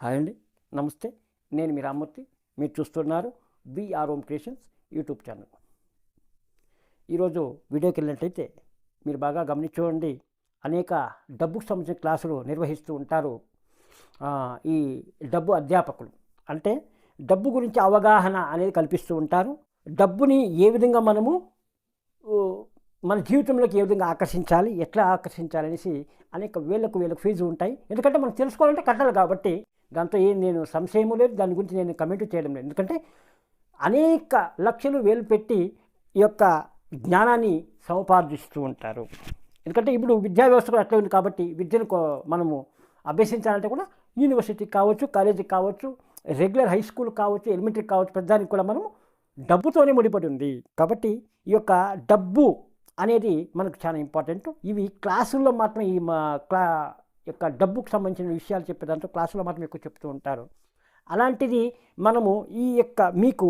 Hi అండి. నమస్తే. నేను మీ రామ్మూర్తి. మీరు చూస్తున్నారు BR Om creations YouTube channel. ఈరోజు వీడియోకి వెళ్ళినట్టయితే మీరు బాగా గమనించుకోండి అనేక డబ్బుకు సంబంధించిన క్లాసులు నిర్వహిస్తూ ఉంటారు ఈ డబ్బు అధ్యాపకులు. అంటే డబ్బు గురించి అవగాహన అనేది కల్పిస్తూ ఉంటారు. డబ్బుని ఏ విధంగా మనము మన జీవితంలోకి ఏ విధంగా ఆకర్షించాలి ఎట్లా ఆకర్షించాలి అనేసి అనేక వేలకు వేలకు ఫీజు ఉంటాయి. ఎందుకంటే మనం తెలుసుకోవాలంటే కట్టాలి కాబట్టి దాంతో ఏం నేను సంశయము లేదు దాని గురించి నేను కమెంట్ చేయడం లేదు. ఎందుకంటే అనేక లక్షలు వేలు పెట్టి ఈ యొక్క జ్ఞానాన్ని సముపార్జిస్తూ ఉంటారు. ఎందుకంటే ఇప్పుడు విద్యా వ్యవస్థ కూడా అట్లే ఉంది కాబట్టి విద్యను మనము అభ్యసించాలంటే కూడా యూనివర్సిటీ కావచ్చు కాలేజీ కావచ్చు రెగ్యులర్ హై స్కూల్ కావచ్చు ఎలిమెంటరీ కావచ్చు ప్రతిదానికి కూడా మనము డబ్బుతోనే ముడిపడి ఉంది. కాబట్టి ఈ యొక్క డబ్బు అనేది మనకు చాలా ఇంపార్టెంట్ ఇవి క్లాసుల్లో మాత్రం ఈ మా క్లా యొక్క డబ్బుకు సంబంధించిన విషయాలు చెప్పేదాంట్లో క్లాసులో మాత్రం ఎక్కువ చెప్తూ ఉంటారు. అలాంటిది మనము ఈ యొక్క మీకు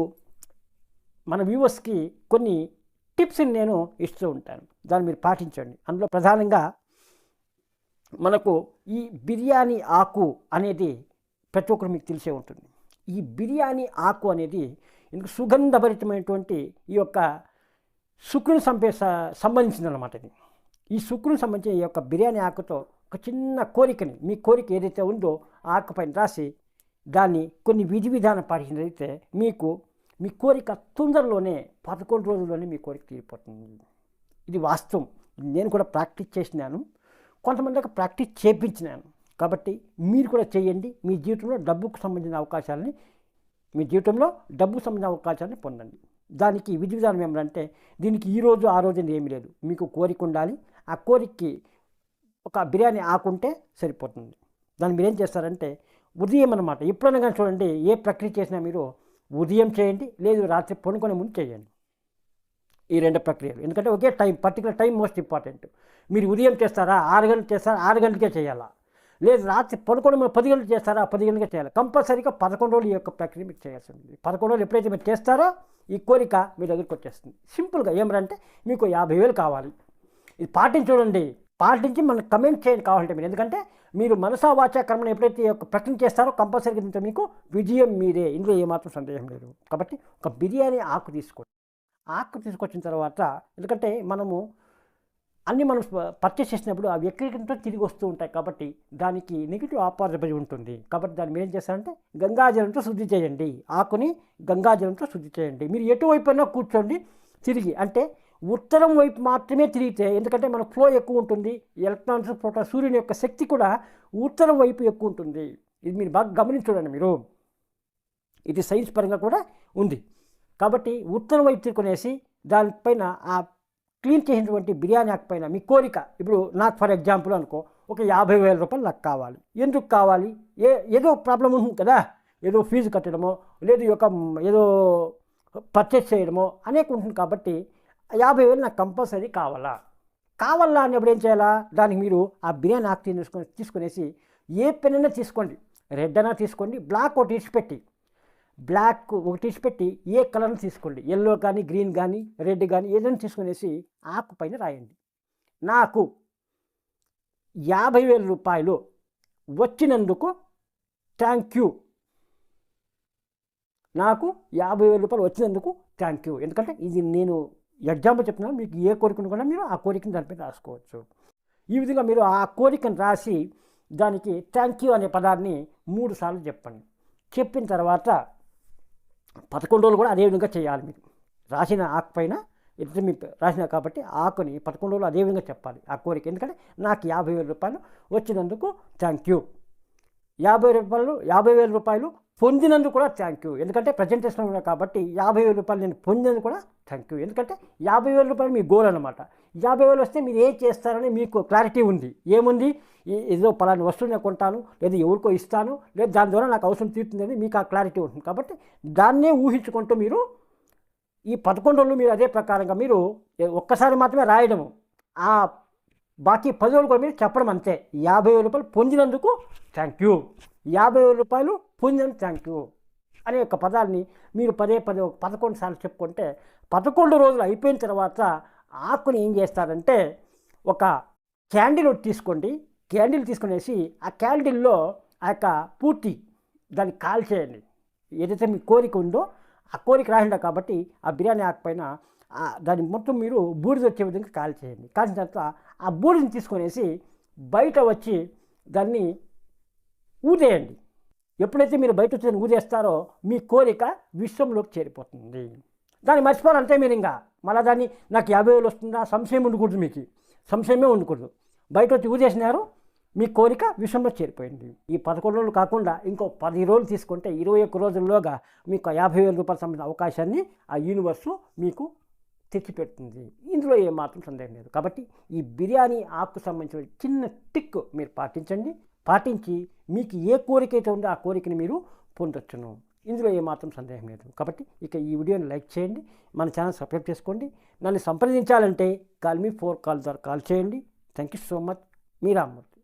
మన వ్యూవర్స్కి కొన్ని టిప్స్ని నేను ఇస్తూ ఉంటాను. దాన్ని మీరు పాటించండి. అందులో ప్రధానంగా మనకు ఈ బిర్యానీ ఆకు అనేది ప్రతి ఒక్కరు మీకు తెలిసే ఉంటుంది. ఈ బిర్యానీ ఆకు అనేది ఇందుకు సుగంధభరితమైనటువంటి ఈ యొక్క శుక్రుని సంపే సంబంధించింది అనమాట ఇది. ఈ శుక్రుని సంబంధించిన ఈ యొక్క బిర్యానీ ఆకుతో ఒక చిన్న కోరికని మీ కోరిక ఏదైతే ఉందో ఆ ఆకుపైన రాసి దాన్ని కొన్ని విధి విధానం పాటించినట్లయితే మీకు మీ కోరిక తొందరలోనే పదకొండు రోజుల్లోనే మీ కోరిక తీరిపోతుంది. ఇది వాస్తవం. నేను కూడా ప్రాక్టీస్ చేసినాను. కొంతమందికి ప్రాక్టీస్ చేపించినాను. కాబట్టి మీరు కూడా చేయండి. మీ జీవితంలో డబ్బుకు సంబంధించిన అవకాశాలని మీ జీవితంలో డబ్బుకు సంబంధించిన అవకాశాన్ని పొందండి. దానికి విధి విధానం ఏమంటే దీనికి ఈ రోజు ఆ రోజు ఏమీ లేదు. మీకు కోరిక ఉండాలి. ఆ కోరికకి ఒక బిర్యానీ ఆకుంటే సరిపోతుంది. దాన్ని మీరేం చేస్తారంటే ఉదయం అనమాట ఎప్పుడైనా కానీ చూడండి ఏ ప్రక్రియ చేసినా మీరు ఉదయం చేయండి లేదు రాత్రి పడుకునే ముందు చేయండి. ఈ రెండు ప్రక్రియలు. ఎందుకంటే ఒకే time particular time most important. మీరు ఉదయం చేస్తారా ఆరు గంటలు చేస్తారా ఆరు గంటలకే చేయాలా? లేదు రాత్రి పదకొండు పది గంటలు చేస్తారా పది గంటలకే చేయాలి? కంపల్సరీగా పదకొండు రోజులు ఈ యొక్క ప్రక్రియ మీకు చేయాల్సి ఉంటుంది. పదకొండు రోజులు ఎప్పుడైతే మీరు చేస్తారో ఈ కోరిక మీ దగ్గరికి వచ్చేస్తుంది. సింపుల్గా ఏమంటే మీకు యాభై వేలు కావాలి. ఇది పాటించండి పాటించి మనం కమెంట్ చేయండి కావాలంటే మీరు. ఎందుకంటే మీరు మనసా వాచా ఎప్పుడైతే ప్రకటన చేస్తారో కంపల్సరీగా దీంతో మీకు విజయం మీరే ఇందులో ఏమాత్రం సందేహం లేదు. కాబట్టి ఒక బిర్యానీ ఆకు తీసుకోండి. ఆకు తీసుకొచ్చిన తర్వాత ఎందుకంటే మనము అన్ని మనం పర్చేస్ చేసినప్పుడు అవి ఎక్కడికంటే తిరిగి వస్తూ ఉంటాయి కాబట్టి దానికి నెగిటివ్ ఆపార్జబడి ఉంటుంది. కాబట్టి దాన్ని మీరు ఏం చేస్తారంటే గంగాజలంతో శుద్ధి చేయండి. ఆకుని గంగాజలంతో శుద్ధి చేయండి. మీరు ఎటువైపు అయినా కూర్చోండి. తిరిగి అంటే ఉత్తరం వైపు మాత్రమే తిరిగితే ఎందుకంటే మన ఫ్లో ఎక్కువ ఉంటుంది ఎలక్ట్రాన్స్ ప్రోటాన్ సూర్యుని యొక్క శక్తి కూడా ఉత్తరం వైపు ఎక్కువ ఉంటుంది. ఇది మీరు బాగా గమనించండి మీరు. ఇది సైన్స్ పరంగా కూడా ఉంది. కాబట్టి ఉత్తరం వైపు తిరుకునేసి దానిపైన ఆ క్లీన్ చేసినటువంటి బిర్యానీ ఆకు పైన మీ కోరిక. ఇప్పుడు నాకు ఫర్ ఎగ్జాంపుల్ అనుకో ఒక యాభై వేల రూపాయలు నాకు కావాలి. ఎందుకు కావాలి? ఏ ఏదో ప్రాబ్లం ఉంటుంది కదా. ఏదో ఫీజు కట్టడమో లేదు ఈ యొక్క ఏదో పర్చేస్ చేయడమో అనేక ఉంటుంది కాబట్టి యాభై వేలు నాకు కంపల్సరీ కావాలా? కావాలా అన్నప్పుడు ఏం చేయాలా? దానికి మీరు ఆ బిర్యానీ ఆకు తీసుకొని తీసుకునేసి ఏ పెన్నైనా అయినా తీసుకోండి. రెడ్ అయినా తీసుకోండి బ్లాక్ ఒకటి ఇచ్చిపెట్టి బ్లాక్ ఒకటి ఇచ్చిపెట్టి ఏ కలర్ని తీసుకోండి. ఎల్లో కానీ గ్రీన్ కానీ రెడ్ కానీ ఏదైనా తీసుకునేసి ఆకు పైన రాయండి. నాకు యాభై వేల రూపాయలు వచ్చినందుకు థ్యాంక్ యూ. నాకు యాభై వేల రూపాయలు వచ్చినందుకు థ్యాంక్ యూ. ఎందుకంటే ఇది నేను ఎగ్జాంపుల్ చెప్తున్నాను మీకు ఏ కోరికను కూడా మీరు ఆ కోరికను దానిపై రాసుకోవచ్చు. ఈ విధంగా మీరు ఆ కోరికను రాసి దానికి థ్యాంక్ యూ అనే పదాన్ని మూడు సార్లు చెప్పండి. చెప్పిన తర్వాత పదకొండు రోజులు కూడా అదే విధంగా చేయాలి మీరు. రాసిన ఆకు పైన ఇద్దరు మీ రాసిన కాబట్టి ఆకుని పదకొండు రోజులు అదే విధంగా చెప్పాలి. ఆ కోరిక ఎందుకంటే నాకు యాభై వేల రూపాయలు వచ్చినందుకు థ్యాంక్ యూ యాభై రూపాయలు యాభై వేల రూపాయలు పొందినందుకు కూడా థ్యాంక్ యూ ఎందుకంటే ప్రజెంటేషన్ ఉన్నాయి కాబట్టి యాభై వేల రూపాయలు నేను పొందినందుకు కూడా థ్యాంక్ యూ ఎందుకంటే యాభై వేల రూపాయలు మీ గోల్ అనమాట యాభై వేలు వస్తే మీరు ఏం చేస్తారని మీకు క్లారిటీ ఉంది. ఏముంది? ఏ- ఏదో పలాని వస్తువు నేను కొంటాను లేదా ఎవరికో ఇస్తాను లేదా దాని ద్వారా నాకు అవసరం తీరుతుందని మీకు ఆ క్లారిటీ ఉంటుంది. కాబట్టి దాన్నే ఊహించుకుంటూ మీరు ఈ పదకొండు రోజులు మీరు అదే ప్రకారంగా మీరు ఒక్కసారి మాత్రమే రాయడము. ఆ బాకీ పది రోజులు కూడా మీరు చెప్పడం అంతే. యాభై వేల రూపాయలు పొందినందుకు థ్యాంక్ యూ యాభై వేల రూపాయలు పొందినందుకు థ్యాంక్ యూ అనే యొక్క పదాన్ని మీరు పదే పదే ఒక పదకొండు సార్లు చెప్పుకుంటే పదకొండు రోజులు అయిపోయిన తర్వాత ఆకుని ఏం చేస్తారంటే ఒక క్యాండిల్ ఒకటి తీసుకోండి. క్యాండిల్ తీసుకునేసి ఆ క్యాండిల్లో ఆ యొక్క పూర్తి దాన్ని కాల్ చేయండి ఏదైతే మీ కోరిక ఉందో ఆ కోరిక రాసిండా కాబట్టి ఆ బిర్యానీ ఆకు పైన దాన్ని మొత్తం మీరు బూడిద వచ్చే విధంగా కాల్ చేయండి. కాల్చిన తర్వాత ఆ బూడిదని తీసుకొనేసి బయట వచ్చి దాన్ని ఊదేయండి. ఎప్పుడైతే మీరు బయట వచ్చి ఊదేస్తారో మీ కోరిక విశ్వంలోకి చేరిపోతుంది. దాన్ని మర్చిపోవాలంటే మీరు ఇంకా. మళ్ళీ దాన్ని నాకు యాభై వేలు వస్తుందా? సంశయం ఉండకూడదు మీకు. సంశయమే ఉండకూడదు. బయట వచ్చి ఊదేసినారు మీ కోరిక విషయంలో చేరిపోయింది. ఈ పదకొండు రోజులు కాకుండా ఇంకో పది రోజులు తీసుకుంటే ఇరవై ఒక్క రోజుల్లోగా మీకు యాభై వేల రూపాయలు సంబంధించిన అవకాశాన్ని ఆ యూనివర్సు మీకు తెచ్చిపెడుతుంది. ఇందులో ఏమాత్రం సందేహం లేదు. కాబట్టి ఈ బిర్యానీ ఆకు సంబంధించిన చిన్న టిక్ మీరు పాటించండి. పాటించి మీకు ఏ కోరిక అయితే ఉందో ఆ కోరికని మీరు పొందొచ్చును. ఇందులో ఏమాత్రం సందేహం లేదు. కాబట్టి ఇక ఈ వీడియోని లైక్ చేయండి. మన ఛానల్ సబ్స్క్రైబ్ చేసుకోండి. నన్ను సంప్రదించాలంటే కాల్ మీ ఫోర్ కాల్ ద్వారా కాల్ చేయండి. Thank you so much. Me Rammurthy.